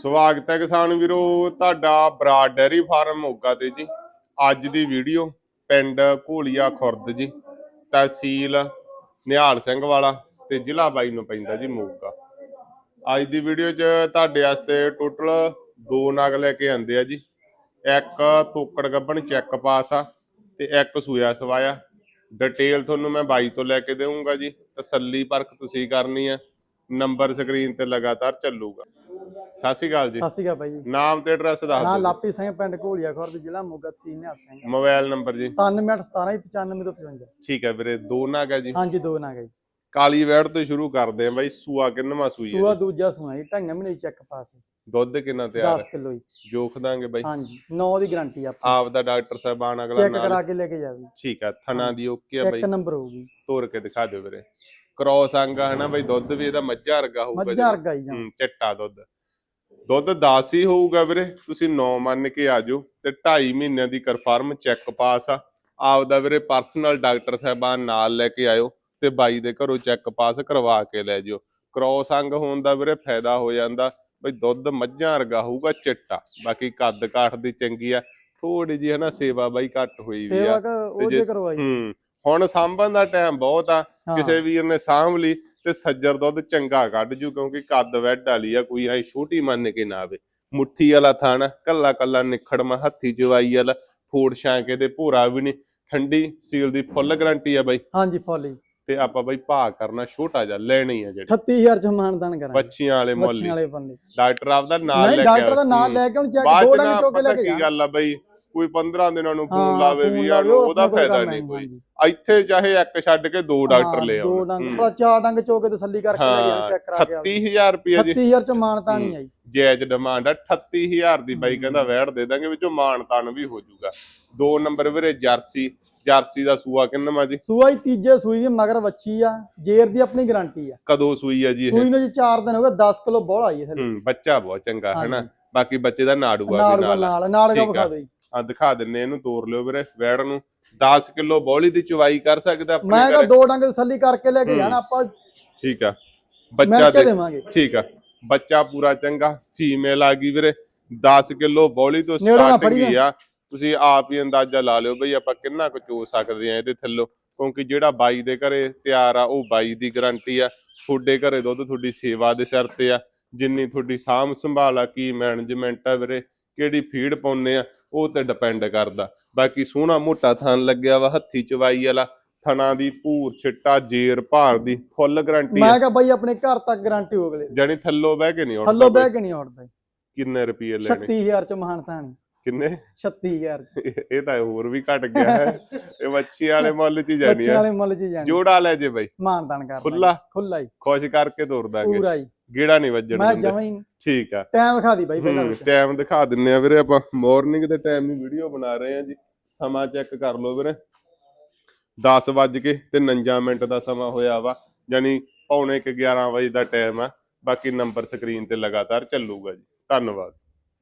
ਸਵਾਗਤ ਹੈ ਕਿਸਾਨ ਵੀਰੋ, ਤੁਹਾਡਾ ਬਰਾਡ ਡੈਰੀ ਫਾਰਮ ਮੋਗਾ ਤੇ ਜੀ। ਅੱਜ ਦੀ ਵੀਡੀਓ ਪਿੰਡ ਘੋਲੀਆ ਖੁਰਦ ਜੀ, ਤਹਿਸੀਲ ਨਿਹਾਲ ਸਿੰਘ ਵਾਲਾ ਤੇ ਜ਼ਿਲ੍ਹਾ ਬਾਈ ਨੂੰ ਪੈਂਦਾ ਜੀ ਮੋਗਾ। ਅੱਜ ਦੀ ਵੀਡੀਓ 'ਚ ਤੁਹਾਡੇ ਵਾਸਤੇ ਟੋਟਲ ਦੋ ਨਗ ਲੈ ਕੇ ਆਂਦੇ ਆ ਜੀ। ਇੱਕ ਤੋਕੜ ਗੱਬਣ ਚੈੱਕ ਪਾਸ ਆ ਤੇ ਇੱਕ ਸੂਆ ਸਵਾਇਆ। ਡਿਟੇਲ ਤੁਹਾਨੂੰ ਮੈਂ ਬਾਈ ਤੋਂ ਲੈ ਕੇ ਦੇਵਾਂਗਾ ਜੀ। ਤਸੱਲੀ ਪਰਖ ਤੁਸੀਂ ਕਰਨੀ ਆ। ਨੰਬਰ ਸਕਰੀਨ ਤੇ ਲਗਾਤਾਰ ਚੱਲੂਗਾ। ਸਤਿ ਸ਼੍ਰੀ ਅਕਾਲ ਜੀ। ਸਤਿ ਸ਼੍ਰੀ ਅਕਾਲ ਬਾਈ ਜੀ। ਨਾਮ ਤੇ ਐਡਰੈਸ ਦੱਸ ਨਾ ਦਿਓ ਲਾਪੀ ਸਿੰਘ ਪਿੰਡ ਘੋਲੀਆ ਖੁਰਦ ਜ਼ਿਲ੍ਹਾ ਮੋਗਾ ਤਹਿਸੀਲ ਸਿੰਘ ਜੀ। ਮੋਬਾਈਲ ਨੰਬਰ ਜੀ। 9717 ਤੋਂ 55 ਠੀਕ ਹੈ ਵੀਰੇ ਦੋ ਨਾਗ ਹੈ ਜੀ। ਹਾਂਜੀ ਦੋ ਨਾ ਗਈ ਕਾਲੀ ਵੈੜ ਤੋਂ ਸ਼ੁਰੂ ਕਰਦੇ ਆ ਬਾਈ ਸੂਆ ਕਿੰਨਵਾ ਸੂਈ ਸੂਆ ਹੈ ਜੀ? ਦੂਜਾ ਸੂਆ ਜੀ ਢੰਗ ਮਹੀਨੇ ਚੈੱਕ ਪਾਸ ਦੁੱਧ ਕਿੰਨਾ ਤਿਆਰ 10 ਹੈ ਕਿਲੋ ਜੀ। ਜੋਖ ਦਾਂਗੇ ਬਾਈ। ਹਾਂਜੀ 9 ਦੀ ਗਾਰੰਟੀ ਆ ਆਪ ਦਾ ਡਾਕਟਰ ਸਾਹਿਬਾਨ ਅਗਲਾ ਚੈੱਕ ਨਾਲ। ਕਰਾ ਕੇ ਲੈ ਕੇ ਜਾਵੀ। ਠੀਕ ਹੈ ਥਣਾ ਦੀ ਓਕੇ ਆ ਬਾਈ। ਇੱਕ ਨੰਬਰ ਹੋਊਗੀ। ਤੋਰ ਕੇ ਦਿਖਾ ਦਿਓ ਵੀਰੇ। ਕ੍ਰੋਸ ਅੰਗਾ ਹੈ ਨਾ ਬਾਈ ਦੁੱਧ ਵੀ ਇਹਦਾ ਮੱਝਾ ਵਰਗਾ ਹੋਊਗਾ ਜੀ। ਮੱਝਾਂ ਵਰਗਾ ਹੀ ਜਾਂ ਹੂੰ ਚਿੱਟਾ ਦੁੱਧ। ਦੁੱਧ 10 ਹੀ ਹੋਊਗਾ ਵੀਰੇ ਤੁਸੀਂ 9 ਮੰਨ ਕੇ ਆ ਜਾਓ ਤੇ 2.5 ਮਹੀਨਿਆਂ ਦੀ ਕਨਫਰਮ ਚੈੱਕ ਪਾਸ ਆ। ਆਪਦਾ ਵੀਰੇ ਪਰਸਨਲ ਡਾਕਟਰ ਸਾਹਿਬਾਨ ਨਾਲ ਲੈ ਕੇ ਆਇਓ ਤੇ ਬਾਈ ਦੇ ਘਰੋਂ ਚੈੱਕ ਪਾਸ ਕਰਵਾ ਕੇ ਲੈ ਜਿਓ। ਕ੍ਰੋਸ ਅੰਗ ਹੋਣ ਦਾ ਵੀਰੇ ਫਾਇਦਾ ਹੋ ਜਾਂਦਾ ਬਈ ਦੁੱਧ ਮੱਝਾਂ ਵਰਗਾ ਹੋਊਗਾ ਚਿੱਟਾ ਬਾਕੀ ਕੱਦ ਕਾਠ ਦੀ ਚੰਗੀ ਆ ਥੋੜੀ ਜੀ ਹਨਾ ਸੇਵਾ ਬਾਈ ਘੱਟ ਹੋਈ ਵੀ ਆ। ਸੇਵਾ ਕ ਉਹ ਜੇ ਜੇ- ਕਰਵਾਈ। ਹੂੰ ਹੁਣ ਸਾਂਭਣ ਦਾ ਟਾਈਮ ਬਹੁਤ ਆ ਕਿਸੇ ਵੀਰ ਨੇ ਸਾਂਭ ਲਈ ਤੇ ਸੱਜਰ ਦੁੱਧ ਚੰਗਾ ਕੱਢ ਜੂ ਕਿਉਂਕਿ ਕੱਦ ਵੈਡ ਵਾਲੀ ਆ ਕੋਈ ਐ ਛੋਟੀ ਮੰਨ ਕੇ ਨਾ ਆਵੇ। ਮੁੱਠੀ ਵਾਲਾ ਥਾਣਾ ਕੱਲਾ ਕੱਲਾ ਨਿਖੜਮਾ ਹੱਥੀ ਜਵਾਈ ਵਾਲਾ ਫੋੜ ਛਾਂਕੇ ਤੇ ਭੋਰਾ ਵੀ ਨਹੀਂ ਠੰਡੀ ਸੀਲ ਦੀ ਫੁੱਲ ਗਾਰੰਟੀ ਆ ਬਾਈ। ਹਾਂਜੀ ਫੋਲੀ ਤੇ ਆਪਾਂ ਬਾਈ ਭਾਅ ਕਰਨਾ ਛੋਟਾ ਜਿਹਾ ਲੈਣੀ ਆ ਜਿਹੜੀ। 38000 ਚ ਮਾਨਦਾਨ ਕਰਾਂਗੇ। ਬੱਚੀਆਂ ਵਾਲੇ ਮੁੱਲ ਬੱਚਿਆਂ ਹੀ। ਵਾਲੇ ਬੰਦੇ ਡਾਕਟਰ ਨਾਲ ਲੈ ਕੇ ਡਾਕਟਰ ਦਾ ਹੂੰ। ਲੈ ਕੇ ਹੁਣ ਚੈੱਕ ਦੋ ਡੰਗ ਨਾ ਚੁੱਕ ਕੇ ਲੈ ਕੇ ਕੀ ਗੱਲ ਆ ਬਾਈ ਕੋਈ 15 ਦਿਨਾਂ ਨੂੰ ਫੋਨ ਲਾਵੇ ਵੀ ਯਾਰ ਉਹ ਉਹਦਾ ਫਾਇਦਾ ਨਹੀਂ ਕੋਈ। ਇੱਥੇ ਚਾਹੇ ਇੱਕ ਛੱਡ ਕੇ ਦੋ ਡਾਕਟਰ ਲੈ ਦੋ ਡੰਗ ਹੂੰ। ਭਲਾ ਚਾਰ ਡੰਗ ਚੋਕੇ ਤਸੱਲੀ ਕਰਕੇ ਲੈ ਗਿਆ ਚੈੱਕ ਕਰਾ ਕੇ 38000 ਰੁਪਏ ਜੀ 38000 ਚ ਮਾਨਤਾ ਨਹੀਂ ਆਈ ਜਾਇਜ਼ ਡਿਮਾਂਡ ਆ 38000 ਦੀ ਬਾਈ। ਕਹਿੰਦਾ ਵੈੜ ਦੇ ਦਾਂਗੇ ਵਿੱਚੋਂ ਮਾਣ ਤਾਨ ਵੀ ਹੋ ਜਾਊਗਾ ਦੋ ਨੰਬਰ ਵੀਰੇ ਜਰਸੀ ਜਰਸੀ ਦਾ ਸੂਆ ਕਿੰਨਵਾ ਜੀ ਸੂਆ ਹੀ ਤੀਜੇ ਸੂਈ ਵੀ ਮਗਰ ਵੱਛੀ ਆ ਜੇਰ ਦੀ ਆਪਣੀ ਗਾਰੰਟੀ ਆ ਕਦੋਂ ਸੂਈ ਆ ਜੀ ਇਹ ਸੂਈ ਨੂੰ ਜੀ 4 ਦਿਨ ਹੋ ਗਏ 10 ਕਿਲੋ ਬੋਲ ਆਈ ਹੈ ਹੂੰ ਬੱਚਾ ਬਹੁਤ ਚੰਗਾ ਹੈ ਨਾ। ਬਾਕੀ ਬੱਚੇ ਦਾ ਨਾੜੂਆ ਵੀ ਨਾਲ ਆ। ਨਾਲ ਨਾਲ ਠੀਕ ਦਾ ਆ। ਵਿਖਾ ਆ ਦਿਖਾ ਦਿੰਨੇ ਇਹਨੂੰ ਤੋੜ ਲਿਓ ਵੀਰੇ ਵੈੜ ਨੂੰ। 10 ਕਿਲੋ ਬੋਲੀ ਦੀ ਚੁਵਾਈ ਕਰ ਸਕਦਾ ਆਪਣੇ ਮੈਂ ਘਰੇ। ਦੋ ਡੰਗ ਤਸੱਲੀ ਕਰਕੇ ਲੈ ਕੇ। ਜਾਣਾ ਆਪਾਂ ਠੀਕ ਆ। ਬੱਚਾ ਦੇ ਠੀਕ ਆ। ਬੱਚਾ ਪੂਰਾ ਚੰਗਾ ਫੀਮੇਲ ਆ ਗਈ ਵੀਰੇ। 10 ਕਿਲੋ ਬੋਲੀ ਤੋਂ ਸਟਾਰਟਿੰਗ ਆ। ਤੁਸੀਂ ਆਪ ਹੀ ਅੰਦਾਜ਼ਾ ਲਾ ਲਿਓ ਬਈ ਆਪਾਂ ਕਿੰਨਾ ਕੁ ਚੋ ਸਕਦੇ ਆ ਇਹਦੇ ਥੱਲੋਂ। ਕਿਉਂਕਿ ਜਿਹੜਾ ਬਾਈ ਦੇ ਘਰੇ ਤਿਆਰ ਆ ਉਹ ਬਾਈ ਦੀ ਗਾਰੰਟੀ ਆ। ਤੁਹਾਡੇ ਘਰੇ ਦੁੱਧ ਤੁਹਾਡੀ ਸੇਵਾ ਦੇ ਸਿਰ ਤੇ ਆ। ਜਿੰਨੀ ਤੁਹਾਡੀ ਸਾਂਭ ਸੰਭਾਲ ਆ ਕੀ ਮੈਨੇਜਮੈਂਟ ਆ ਵੀਰੇ ਕਿਹੜੀ ਫੀਡ ਪਾਉਨੇ ਆ। ਉਹ ਤੇ ਡਿਪੈਂਡ ਕਰਦਾ। ਬਾਕੀ ਸੋਹਣਾ ਮੋਟਾ ਥਣ ਲੱਗਿਆ ਵਾ ਹੱਥੀ ਚਵਾਈ ਵਾਲਾ ਥਣਾ ਦੀ ਭੂਰ ਛਿੱਟਾ ਜੇਰ ਭਾਰ ਦੀ ਫੁੱਲ ਗਾਰੰਟੀ ਮੈਂ ਕਿਹਾ ਬਾਈ ਆਪਣੇ ਘਰ ਤੱਕ ਗਾਰੰਟੀ ਹੋ ਗਲੇ ਜਾਨੀ ਥੱਲੋਂ ਬਹਿ ਕੇ ਨਹੀਂ ਉੱਠਦਾ ਥੱਲੋਂ। ਬਹਿ ਕੇ ਨਹੀਂ ਉੱਠਦਾ ਕਿੰਨੇ ਰੁਪਏ ਲੈਣੇ? 36000 ਚ ਮਾਨਤਾ ਨਹੀਂ ਕਿੰਨੇ? 36000 ਚ। ਇਹ ਤਾਂ ਹੋਰ ਵੀ ਘਟ ਗਿਆ ਹੈ। ਇਹ ਮੱਛੀ ਵਾਲੇ ਮੁੱਲ 'ਚ ਹੀ ਜਾਣੀ ਆ। ਵਾਲੇ ਮੁੱਲ ਚ ਹੀ ਜਾਣੀ। ਜੋੜਾ ਲੈ ਜੇ ਬਾਈ। ਮਾਨਦਾਨ ਕਰਦਾ ਖੁੱਲਾ ਖੁੱਲਾ ਹੀ। ਖੁਸ਼ ਕਰਕੇ ਤੋਰ ਦਾਂਗੇ। ਪੂਰਾ ਹੀ। ਗੇੜਾ ਨਹੀਂ ਵੱਜਣ ਮੈਂ ਦਿੰਦੇ। ਜਮਾਂ ਹੀ ਠੀਕ ਆ। ਟਾਈਮ ਵਿਖਾ ਦੀ ਬਾਈ ਪਹਿਲਾਂ ਵਿੱਚ। ਟਾਈਮ ਦਿਖਾ ਦਿੰਨੇ ਆ ਵੀਰੇ ਆਪਾਂ। ਮਾਰਨਿੰਗ ਦੇ ਟਾਈਮ ਦੀ ਵੀਡੀਓ ਬਣਾ ਰਹੇ ਆ ਜੀ। ਸਮਾਂ ਚੈੱਕ ਕਰ ਲਓ ਵੀਰੇ। 10 ਵੱਜ ਕੇ ਤੇ 49 ਮਿੰਟ ਦਾ ਸਮਾਂ ਹੋਇਆ ਵਾ। ਯਾਨੀ ਪੌਣੇ ਕੁ 11 ਵਜੇ ਦਾ ਟਾਈਮ ਆ। ਬਾਕੀ ਨੰਬਰ ਸਕਰੀਨ ਤੇ ਲਗਾਤਾਰ ਚੱਲੂਗਾ ਜੀ। ਧੰਨਵਾਦ।